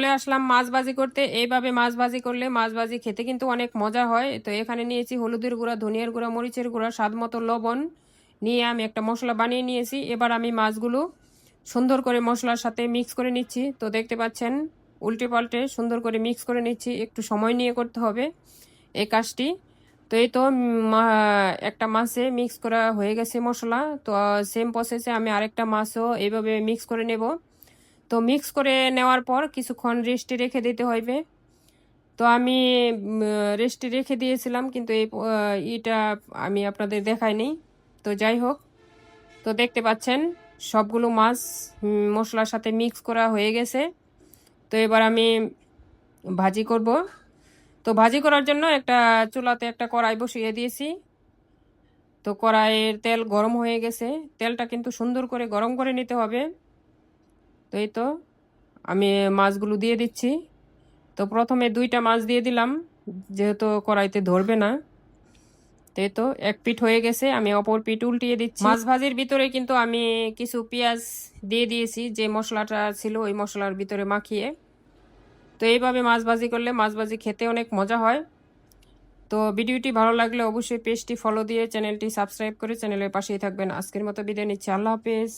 চলে আসলাম মাছ ভাজি করতে। এইভাবে মাছ ভাজি করলে মাছ ভাজি খেতে কিন্তু অনেক মজা হয়। তো এখানে নিয়েছি হলুদের গুঁড়া, ধনিয়ার গুঁড়া, মরিচের গুঁড়া, স্বাদ মতো লবণ। নিয়ে আমি একটা মশলা বানিয়ে নিয়েছি। এবার আমি মাছগুলো সুন্দর করে মশলার সাথে মিক্স করে নিচ্ছি। তো দেখতে পাচ্ছেন উল্টে পাল্টে সুন্দর করে মিক্স করে নিচ্ছি। একটু সময় নিয়ে করতে হবে এই কাজটি। তো এই তো একটা মাছে মিক্স করা হয়ে গেছে মশলা। তো সেম প্রসেসে আমি আরেকটা মাছও এইভাবে মিক্স করে নেব। তো মিক্স করে নেওয়ার পর কিছুক্ষণ রেস্টে রেখে দিতে হবে তো আমি রেস্টে রেখে দিয়েছিলাম কিন্তু এই ইটা আমি আপনাদের দেখাইনি তো যাই হোক, তো দেখতে পাচ্ছেন সবগুলো মাছ মশলার সাথে মিক্স করা হয়ে গেছে। তো এবার আমি ভাজি করব। তো ভাজি করার জন্য একটা চুলাতে একটা কড়াই বসিয়ে দিয়েছি। তো কড়াইয়ের তেল গরম হয়ে গেছে। তেলটা কিন্তু সুন্দর করে গরম করে নিতে হবে। তো এই তো? আমি মাছগুলো দিয়ে দিচ্ছি। তো প্রথমে দুইটা মাছ দিয়ে দিলাম, যেহেতু কড়াইতে ধরবে না। তো তো, এক পিঠ হয়ে গেছে, আমি অপর পিঠ উল্টিয়ে দিচ্ছি। মাছ ভাজির ভিতরে কিন্তু আমি কিছু পেঁয়াজ দিয়ে দিয়েছি, যে মশলাটা ছিল ওই মশলার ভিতরে মাখিয়ে। তো এইভাবে মাছ ভাজি করলে মাছ ভাজি খেতে অনেক মজা হয়। তো ভিডিওটি ভালো লাগলে অবশ্যই পেজটি ফলো দিয়ে চ্যানেলটি সাবস্ক্রাইব করে চ্যানেলের পাশেই থাকবেন। আজকের মতো বিদায় নিচ্ছি। আল্লাহ হাফেজ।